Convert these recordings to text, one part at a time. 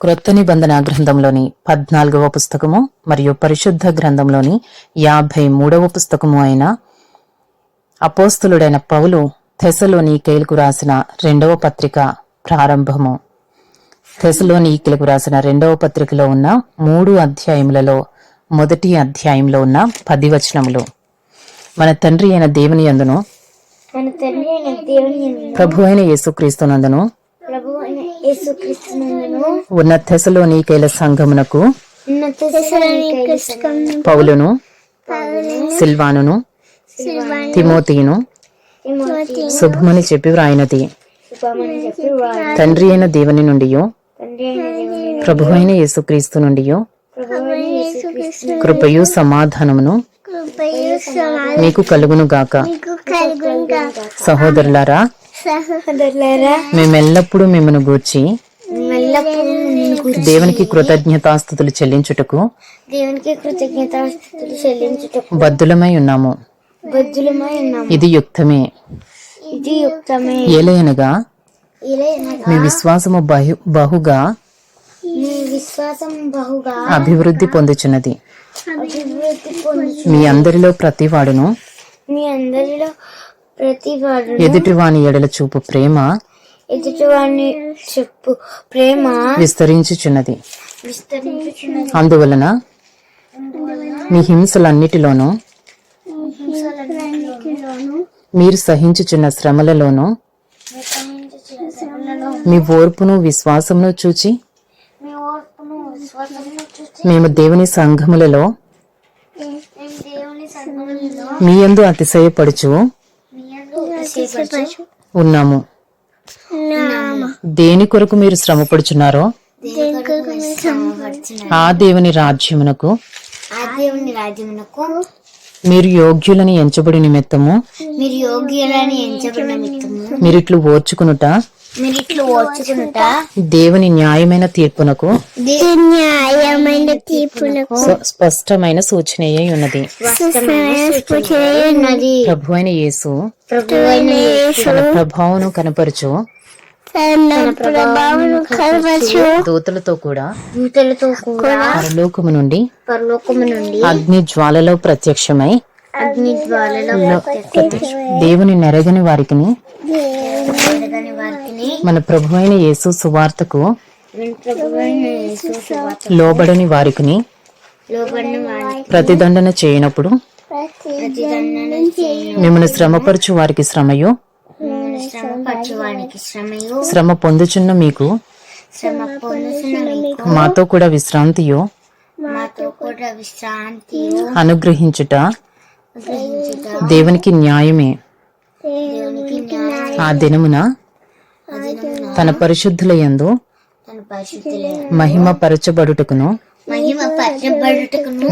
క్రొత్త నిబంధన గ్రంథంలోని పద్నాలుగవ పుస్తకము మరియు పరిశుద్ధ గ్రంథంలోని యాభై మూడవ పుస్తకము అయిన అపోస్తులుడైన పౌలు తెసలోనీకేయులకు రాసిన రెండవ పత్రిక ప్రారంభము. తెసలోనీకులకు రాసిన రెండవ పత్రికలో ఉన్న మూడు అధ్యాయములలో మొదటి అధ్యాయంలో ఉన్న పది వచనములు. మన తండ్రి అయిన దేవుని యందును, ప్రభు అయిన యేసుక్రీస్తునందును ప్రభు అయిన యేసుక్రీస్తునందును ఉన్న తెసలోనీకేయుల సంఘమునకు పౌలును సిల్వానును సిల్వాను, తిమోతియును తిమోతి, శుభమని చెప్పి వ్రాయినది. తండ్రి అయిన దేవుని నుండి ప్రభు అయిన యేసుక్రీస్తు నుండి కృపయు సమాధానమును మీకు కలుగును గాక. సహోదరులారా మేమెల్లప్పుడూ మిమ్మను గూర్చి దేవునికి కృతజ్ఞతాస్థుతులు చెల్లించుటకు దేవునికి కృతజ్ఞతాస్తుతులు చెల్లించుటకు బద్దులమై ఉన్నాము. బద్దులమై ఉన్నాము. ఇది యుక్తమే. ఇది యుక్తమే. ఏలయనగా మీ విశ్వాసము బహు బహుగా మీ విశ్వాసం బహుగా అభివృద్ధి పొందుచున్నది. అభివృద్ధి మీ అందరిలో ప్రతివాడును మీ అందరిలో వాడు ఎదుటివాని ఎడల చూపు ప్రేమ ఎదుటివాడిని చెప్పు ప్రేమ విస్తరించుచున్నది. విస్తరించుచున్నది. అందువలన మీ హింసలన్నిటిలోనూ మీరు సహించుచున్న శ్రమలలోనూ మీ ఓర్పును విశ్వాసమును చూచి మేము దేవుని సంఘములలో మీ యందు అతిశయపడుచు ఉన్నాము. దేని కొరకు మీరు శ్రమపడుచున్నారో. ఆ దేవుని రాజ్యమునకు. ఆ దేవుని రాజ్యమునకు? మీరు యోగ్యులని ఎంచబడి నిమిత్తము. మీరు యోగ్యులని ఎంచబడిన మిత్తము మీరిట్లు ఓర్చుకునుట మీరు ఇట్లు ఓర్చుకునుట దేవుని న్యాయమైన తీర్పునకు న్యాయమైన తీర్పునకు స్పష్టమైన సూచనయే ఉన్నది. ప్రభు అయిన యేసు ప్రభు అయిన యేసు తన ప్రభావమును కనపరచు. దూతలతో కూడా దూతలతో కూడా పరలోకము నుండి పరలోకము నుండి అగ్ని జ్వాలలో ప్రత్యక్షమై అగ్ని జ్వాలలో ప్రత్యక్ష దేవుని నెరగని వారికిని మన ప్రభు అయిన యేసు సువార్తకు ప్రభు అయిన యేసు సువార్త లోబడని వారికిని లోబడిన వారికి ప్రతిదండన చేయనప్పుడు మిమ్మల్ని శ్రమపరచు వారికి శ్రమయు. శ్రమ పొందుచున్న మీకు శ్రమ పొందుతున్న మీకు మాతో కూడా విశ్రాంతియు. మాతో కూడా విశ్రాంతి అనుగ్రహించుట గ్రహించుట దేవునికి న్యాయమే. ఆ దినమున తన పరిశుద్ధుల యందు తన పరిశుద్ధులే మహిమ పరచబడుటకును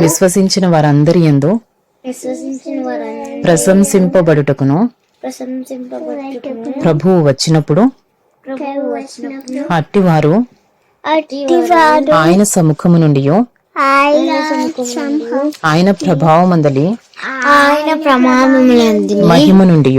విశ్వసించిన వారందరి యందు విశ్వసించిన వారందరూ ప్రశంసింపబడుటకును ప్రభువు వచ్చినప్పుడు అట్టివారు అటు ఆయన సముఖము నుండి ఆయన ప్రభావమందలి ఆయన ప్రమాణములందు మహిమ నుండి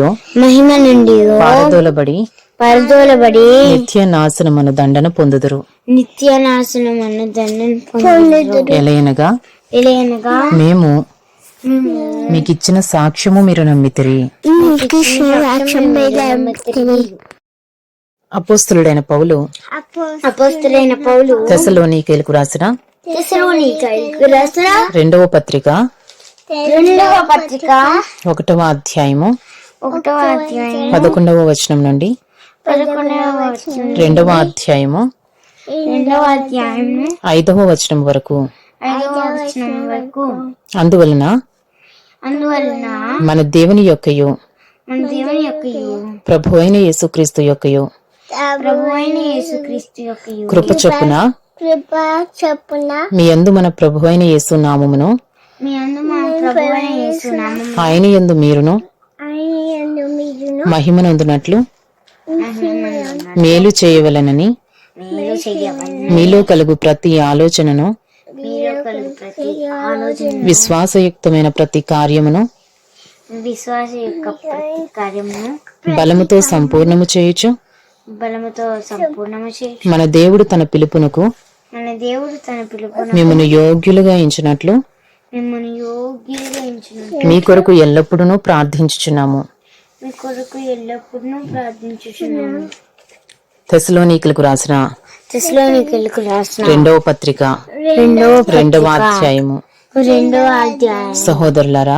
మహిమ నుండి పారదోలబడి పరదోలబడి నిత్య నాశనమను దండన పొందుదురు. నిత్య నాశనం అన్న దండను పొందుదురు. ఎలయనగా? ఎలయనగా? మేము మీకిచ్చిన సాక్ష్యము మీరు నమ్మితిరి. అపోస్తులుడైన పౌలు అపోస్తులైన పౌలు తెసలోనీకేలకు రాసిన తెసలోనికైకు రాసిన రెండవ పత్రిక రెండవ పత్రిక ఒకటవ అధ్యాయము ఒకటవ అధ్యాయం పదకొండవ వచనం నుండి రెండవ అధ్యాయము. రెండవ ఐదవ వచనం వరకు. అందువలన అందువలన మన దేవుని యొక్కయు మన దేవుని యొక్క ప్రభు అయిన యేసుక్రీస్తు యొక్కయు ప్రభు అయిన యేసుక్రీస్తు యొక్క కృప చొప్పున కృప చెప్పున మీ యందు మన ప్రభు అయిన యేసు నామమును మీ అందు మా ప్రభు అయిన యేసు నామం ఆయన యందు మీరును ఆయన మీరును మహిమనందునట్లు మేలు చేయవలనని మీలో కలుగు ప్రతి ఆలోచనను విశ్వాసయుక్తమైన ప్రతి కార్యమును బలముతో సంపూర్ణము చేయుచు బలముతో సంపూర్ణము చేయి మన దేవుడు తన పిలుపునకు మన దేవుడు తన మిమ్మల్ని యోగ్యులుగా ఎంచినట్లు మిమ్మల్ని యోగ్యులుగా ఎంచిన మీ కొరకు ఎల్లప్పుడూ ప్రార్థించుచున్నాము. మీ కొరకు ఎల్లప్పుడూ ప్రార్థించుచున్నాము. తెసలోనీకులకు రాసిన తెస్లోనికలకు రాసిన రెండవ పత్రిక రెండవ రెండవ అధ్యాయము. రెండవ అధ్యాయం. సహోదరులారా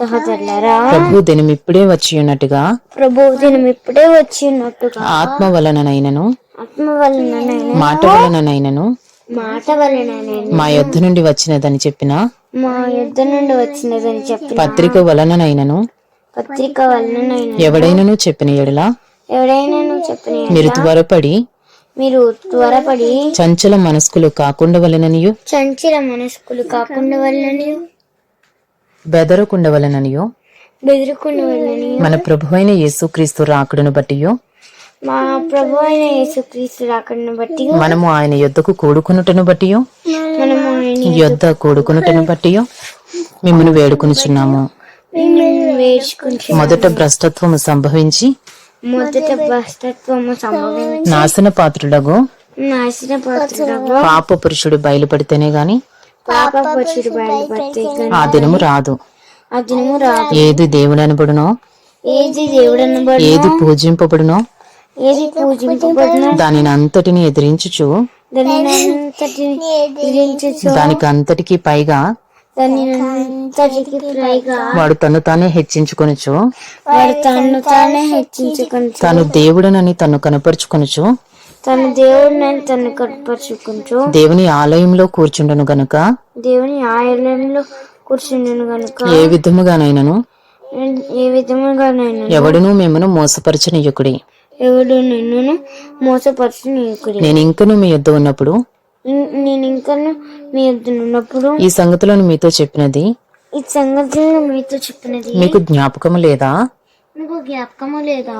సహోదరులారా ప్రభు దినం ఇప్పుడే వచ్చి ఉన్నట్టుగా ప్రభు దినం ఇప్పుడే వచ్చి ఉన్నట్టుగా ఆత్మ వలననైనను ఆత్మ వలననైనా మాట వలననైనను మాట వలననైనా మా యొద్ధ నుండి వచ్చినదని చెప్పిన మా యుద్ధ నుండి వచ్చినదని చెప్పిన పత్రిక వలననైనను పత్రిక వలననైనా ఎవడైనను చెప్పిన ఎడల? ఎవడైనా చెప్పిన మీరు త్వరపడి మీరు త్వరపడి చంచల మనస్కులు కాకుండా వలననియు? చంచల మనస్కులు కాకుండా వల్లని బెదరకుండవలననియో బెదిరికుండా వల్లని మన ప్రభువైన యేసుక్రీస్తు రాకడను బట్టియో? మా ప్రభు అయిన యేసుక్రీస్తు రాకడను బట్టి మనము ఆయన యొద్దకు కూడుకునుటను బట్టియో? మనము ఆయన యొద్ద కూడుకునుటను బట్టియో? మిమ్మల్ని వేడుకొనుచున్నాము. మొదట భ్రష్టత్వము సంభవించి మొదట భ్రష్టత్వము సంభవించి నాశన పాత్రుడగు. నాశన పాత్రుడగా. పాప పురుషుడు బయలుపడితేనే గాని పాప పక్షుడు బయలుపడితే ఆ దినము రాదు. ఆ దినము రాదు. ఏది దేవుడు అనబడునో ఏది దేవుడను బడి ఏది పూజింపబడునో ఏది పూజింపబడిన దానిని అంతటిని ఎదిరించుచు దానికి అంతటికి పైగా వాడు తను తానే హెచ్చించుకొనుచు. వాడు తను తానే హెచ్చించుకొని తాను దేవుడనని తను కనపరుచుకొనుచు. తన దేవుడిని తను కనపరుచుకుంటూ దేవుని ఆలయంలో కూర్చుండను గనుక. దేవుని ఆలయంలో కూర్చుండను గనుక. ఏ విధముగానైనను? ఏ విధముగా నేను ఎవడునూ మిమ్మను మోసపరచనీయకుడి. ఎవడు నిన్ను మోసపరచు నీకుడి నేను ఇంకను మీ యొద్ద ఉన్నప్పుడు నేను ఇంకా మీ ఉన్నప్పుడు ఈ సంగతులను మీతో చెప్పినది? ఈ సంగతులను మీతో చెప్పినది? మీకు జ్ఞాపకము లేదా? మీకు జ్ఞాపకము లేదా?